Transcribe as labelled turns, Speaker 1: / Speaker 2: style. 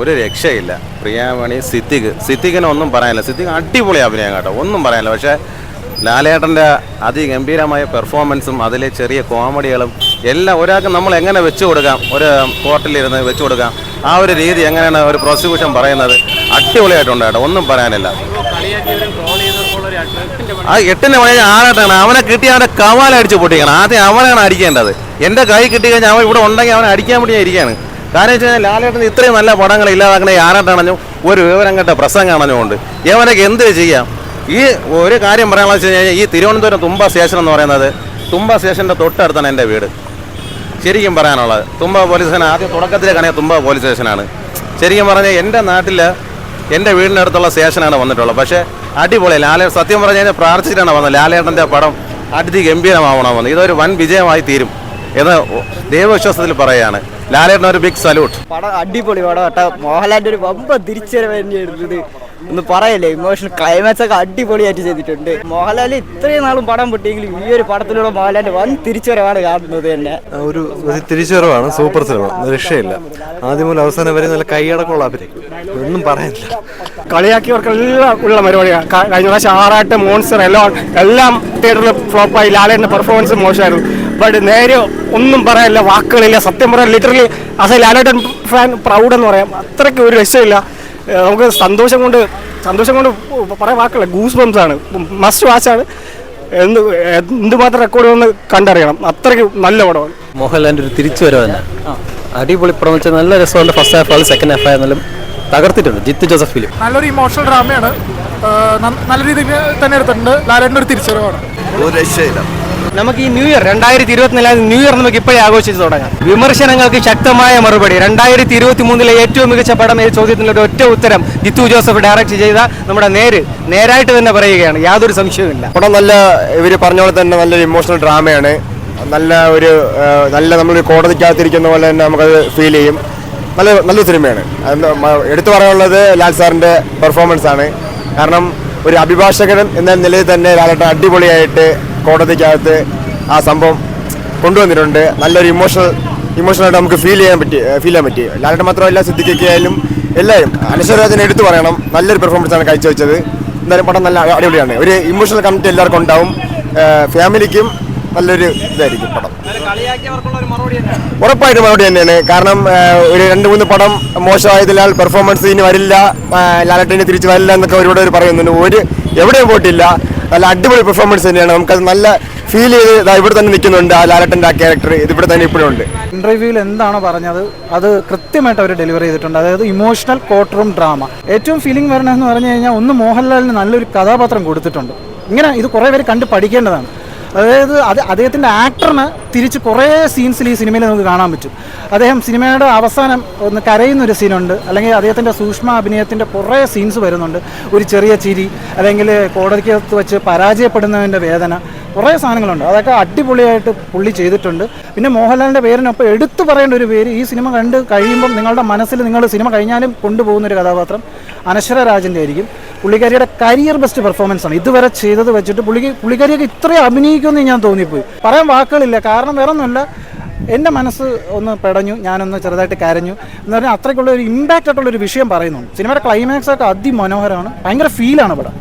Speaker 1: ഒരു രക്ഷയില്ല. പ്രിയാമണി സിദ്ദിഖ്. സിദ്ദിഖിനെ ഒന്നും പറയാനില്ല. സിദ്ദിഖ് അടിപൊളി അഭിനയം കേട്ടോ. ഒന്നും പറയാനില്ല. പക്ഷേ ലാലേട്ടന്റെ അതിഗംഭീരമായ പെർഫോമൻസും അതിലെ ചെറിയ കോമഡികളും എല്ലാം ഒരാൾക്ക് നമ്മൾ എങ്ങനെ വെച്ചു കൊടുക്കാം? ഒരു കോർട്ടിലിരുന്ന് വെച്ചു കൊടുക്കാം. ആ ഒരു രീതി എങ്ങനെയാണ് ഒരു പ്രോസിക്യൂഷൻ പറയുന്നത്? അടിപൊളിയായിട്ടുണ്ട് കേട്ടോ. ഒന്നും പറയാനില്ല. ആ എട്ടിന് പണിയ ആറാട്ടാണ്. അവനെ കിട്ടി അവനെ കവാലടിച്ച് പൊട്ടിക്കണം. ആദ്യം അവനാണ് അടിക്കേണ്ടത്. എന്റെ കൈ കിട്ടി കഴിഞ്ഞാൽ അവൻ ഇവിടെ ഉണ്ടെങ്കിൽ അവനെ അടിക്കാൻ വേണ്ടി ഇരിക്കുകയാണ്. കാരണം വെച്ച് കഴിഞ്ഞാൽ ലാലേട്ടൻ ഇത്രയും നല്ല പടങ്ങൾ ഇല്ലാതാക്കണേ ഈ ഒരു വിവരം കേട്ട പ്രസംഗം ആണെന്നുകൊണ്ട് യവനൊക്കെ എന്ത് ചെയ്യാം? ഈ ഒരു കാര്യം പറയാനുള്ള വെച്ച് കഴിഞ്ഞാൽ ഈ തിരുവനന്തപുരം തുമ്പ സ്റ്റേഷൻ എന്ന് പറയുന്നത് തുമ്പ സ്റ്റേഷന്റെ തൊട്ടടുത്താണ് എന്റെ വീട്. ശരിക്കും പറയാനുള്ളത് തുമ്പ പോലീസ് സ്റ്റേഷൻ ആദ്യം തുടക്കത്തിലെ കണിയ തുമ്പ പോലീസ് സ്റ്റേഷനാണ്. ശരിക്കും പറഞ്ഞാൽ എന്റെ നാട്ടിൽ എന്റെ വീടിന്റെ അടുത്തുള്ള സ്റ്റേഷനാണ് വന്നിട്ടുള്ളത്. പക്ഷേ അടിപൊളി ലാലേ സത്യം പറഞ്ഞു കഴിഞ്ഞാൽ പ്രാർത്ഥിച്ചിട്ടാണ് വന്നത്. ലാലേട്ടന്റെ പടം അതിഗംഭീരമാവണമെന്ന് ഇതൊരു വൻ വിജയമായി തീരും. എന്ന് ദൈവവിശ്വാസത്തിൽ പറയാണ്. ലാലേട്ടൻ ഒരു ബിഗ് സല്യൂട്ട്
Speaker 2: പടം അടിപൊളി പടം കേട്ടോ. മോഹൻലാലിന്റെ ഒരു വമ്പ ഇത് ഒന്ന് പറയല്ലേ ഇമോഷണൽ ക്ലൈമാക്സ് ഒക്കെ അടിപൊളിയായിട്ട് ചെയ്തിട്ടുണ്ട്. മോഹൻലാൽ ഇത്രയും നാളും പടം പൊട്ടിയെങ്കിലും ഈ ഒരു പടത്തിലൂടെ മോഹൻലാലിന്റെ വൻ തിരിച്ചുവരവാണ് കാണുന്നത് തന്നെ.
Speaker 3: ഒരു തിരിച്ചുവരവാണ് സൂപ്പർ സിനിമ രക്ഷയില്ല. ആദ്യം മുതൽ അവസാനം വരെ നല്ല കൈയടക്കമുള്ള അഭിനയം. ഒന്നും പറയാനില്ല
Speaker 4: കളിയാക്കിയവർക്കെല്ലാം ഉള്ള പരിപാടിയാണ് കഴിഞ്ഞ പ്രാവശ്യം ആറാട്ട് മോൺസ്റ്റർ എല്ലാം എല്ലാം തിയേറ്ററിൽ ഫ്ലോപ്പായി ലാലേന്റെ പെർഫോമൻസ് മോശമായിരുന്നു. ബട്ട് നേരെ ഒന്നും പറയാനില്ല വാക്കുകളില്ല സത്യം പറയാൻ ലിറ്ററലി അസ ലാലേട്ടൻ ഫാൻ പ്രൗഡ് എന്ന് പറയാം. അത്രയ്ക്ക് ഒരു രക്ഷയില്ല. നമുക്ക് സന്തോഷം കൊണ്ട് സന്തോഷം കൊണ്ട് പറയാൻ വാക്കുകളില്ല. ഗൂസ് ബംസ് ആണ്. മസ്റ്റ് വാച്ച് ആണ്. എന്ത് എന്തുമാത്രം റെക്കോർഡ് ഒന്ന് കണ്ടറിയണം. അത്രയ്ക്ക് നല്ല പടമാണ്
Speaker 5: മോഹൻലാലിന്റെ ഒരു തിരിച്ചു വരവ് തന്നെ. അടിപൊളി പടം വെച്ചാൽ നല്ല രസമുണ്ട്. ഫസ്റ്റ് ഹാഫ് ആയാലും സെക്കൻഡ് ഹാഫ് ആയാലും തകർത്തിട്ടുണ്ട്. Jeethu Joseph film.
Speaker 6: നല്ലൊരു ഇമോഷണൽ ഡ്രാമയാണ് നല്ല രീതിയിൽ തന്നെ എടുത്തിട്ടുണ്ട്. ലാലേട്ടന്റെ ഒരു തിരിച്ചറിവാണ്
Speaker 3: ഒരു രക്ഷയില്ല.
Speaker 4: നമുക്ക് ഈ ന്യൂ ഇയർ രണ്ടായിരത്തി ഇരുപത്തിനാല് ന്യൂ ഇയർ നമുക്ക് ഇപ്പോഴേ ആഘോഷിച്ച് തുടങ്ങാം. വിമർശനങ്ങൾക്ക് ശക്തമായ മറുപടി. രണ്ടായിരത്തി ഇരുപത്തി മൂന്നിലെ ഏറ്റവും മികച്ച പടം ഈ ചോദ്യത്തിന് ഒരു ഒറ്റ ഉത്തരം ജിത്തു ജോസഫ് ഡയറക്റ്റ് ചെയ്ത നമ്മുടെ നേര് നേരായിട്ട് തന്നെ പറയുകയാണ്. യാതൊരു സംശയവുമില്ല
Speaker 7: പടം നല്ല ഇവർ പറഞ്ഞ പോലെ തന്നെ നല്ലൊരു ഇമോഷണൽ ഡ്രാമയാണ് നല്ല ഒരു നല്ല നമ്മളൊരു കോടതിക്കകത്തിരിക്കുന്ന പോലെ തന്നെ നമുക്കത് ഫീൽ ചെയ്യും. നല്ല നല്ല സിനിമയാണ്. എടുത്തു പറയാനുള്ളത് ലാൽ സാറിന്റെ പെർഫോമൻസ് ആണ്. കാരണം ഒരു അഭിഭാഷകൻ എന്ന നിലയിൽ തന്നെ ലാലേട്ടൻ അടിപൊളിയായിട്ട് കോടതിക്കകത്ത് ആ സംഭവം കൊണ്ടുവന്നിട്ടുണ്ട്. നല്ലൊരു ഇമോഷണൽ ഇമോഷണലായിട്ട് നമുക്ക് ഫീൽ ചെയ്യാൻ പറ്റി ഫീൽ ചെയ്യാൻ പറ്റി. ലാലേട്ടൻ മാത്രമല്ല സിദ്ധിക്കായാലും എല്ലാവരും അനശ്വരാജനെ എടുത്തു പറയണം. നല്ലൊരു പെർഫോമൻസ് ആണ് കാഴ്ചവെച്ചത് എന്തായാലും പടം നല്ല അടിപൊളിയാണ്. ഒരു ഇമോഷണൽ കമ്മിറ്റി എല്ലാവർക്കും ഉണ്ടാവും. ഫാമിലിക്കും നല്ലൊരു ഇതായിരിക്കും പടം. ഉറപ്പായിട്ടും മറുപടി തന്നെയാണ്. കാരണം ഒരു രണ്ട് മൂന്ന് പടം മോശമായതിനാൽ പെർഫോമൻസ് ഇനി വരില്ല. ലാലട്ടിന് തിരിച്ച് വരില്ല എന്നൊക്കെ ഒരുപാട് പേര് പറയുന്നുണ്ട്. ഒരു എവിടെയും പോയിട്ടില്ല. നല്ല അടിപൊളി പെർഫോമൻസ് തന്നെയാണ്. നമുക്കത് നല്ല ഫീൽ ചെയ്ത് ഇവിടെ തന്നെ നിൽക്കുന്നുണ്ട് ആ ലാലട്ടന്റെ ആ ക്യാരക്ടർ ഇതിവിടെ തന്നെ ഇപ്പോഴും ഉണ്ട്.
Speaker 8: ഇന്റർവ്യൂവിൽ എന്താണോ പറഞ്ഞത് അത് കൃത്യമായിട്ട് അവർ ഡെലിവറി ചെയ്തിട്ടുണ്ട്. അതായത് ഇമോഷണൽ കോർട്ട് റൂം ഡ്രാമ ഏറ്റവും ഫീലിംഗ് വരണമെന്ന് പറഞ്ഞു കഴിഞ്ഞാൽ ഒന്ന് മോഹൻലാലിന് നല്ലൊരു കഥാപാത്രം കൊടുത്തിട്ടുണ്ട്. ഇങ്ങനെ ഇത് കുറേ പേര് കണ്ട് പഠിക്കേണ്ടതാണ്. അതായത് അത് അദ്ദേഹത്തിന്റെ ആക്ടറിന് തിരിച്ച് കുറേ സീൻസിൽ ഈ സിനിമയിൽ നമുക്ക് കാണാൻ പറ്റും. അദ്ദേഹം സിനിമയുടെ അവസാനം ഒന്ന് കരയുന്ന ഒരു സീനുണ്ട്. അല്ലെങ്കിൽ അദ്ദേഹത്തിന്റെ സൂക്ഷ്മ അഭിനയത്തിന്റെ കുറേ സീൻസ് വരുന്നുണ്ട്. ഒരു ചെറിയ ചിരി അല്ലെങ്കിൽ കോടതിക്കകത്ത് വെച്ച് പരാജയപ്പെടുന്നതിന്റെ വേദന. കുറേ സാധനങ്ങളുണ്ട്. അതൊക്കെ അടിപൊളിയായിട്ട് പുള്ളി ചെയ്തിട്ടുണ്ട്. പിന്നെ മോഹൻലാലിന്റെ പേരിനൊപ്പം എടുത്തു പറയേണ്ട ഒരു പേര് ഈ സിനിമ കണ്ട് കഴിയുമ്പം നിങ്ങളുടെ മനസ്സിൽ നിങ്ങൾ സിനിമ കഴിഞ്ഞാലും കൊണ്ടുപോകുന്ന ഒരു കഥാപാത്രം അനശ്വര രാജന്റെ ആയിരിക്കും. പുള്ളിക്കാരിയുടെ കരിയർ ബെസ്റ്റ് പെർഫോമൻസ് ആണ്. ഇതുവരെ ചെയ്തത് വെച്ചിട്ട് പുള്ളിക്ക് പുള്ളിക്കാരിയൊക്കെ ഇത്രയും അഭിനയിക്കുമെന്ന് ഞാൻ തോന്നിപ്പോയി. പറയാൻ വാക്കുകളില്ല. കാരണം വേറെ ഒന്നുമല്ല എന്റെ മനസ്സ് ഒന്ന് പെടഞ്ഞു. ഞാനൊന്ന് ചെറുതായിട്ട് കരഞ്ഞു. എന്ന് പറഞ്ഞാൽ അത്രയ്ക്കുള്ള ഒരു ഇമ്പാക്റ്റ് ആയിട്ടുള്ള ഒരു വിഷയം പറയുന്നു സിനിമയുടെ ക്ലൈമാക്സ് ഒക്കെ അതിമനോഹരമാണ്. ഭയങ്കര ഫീലാണ് ഇവിടെ.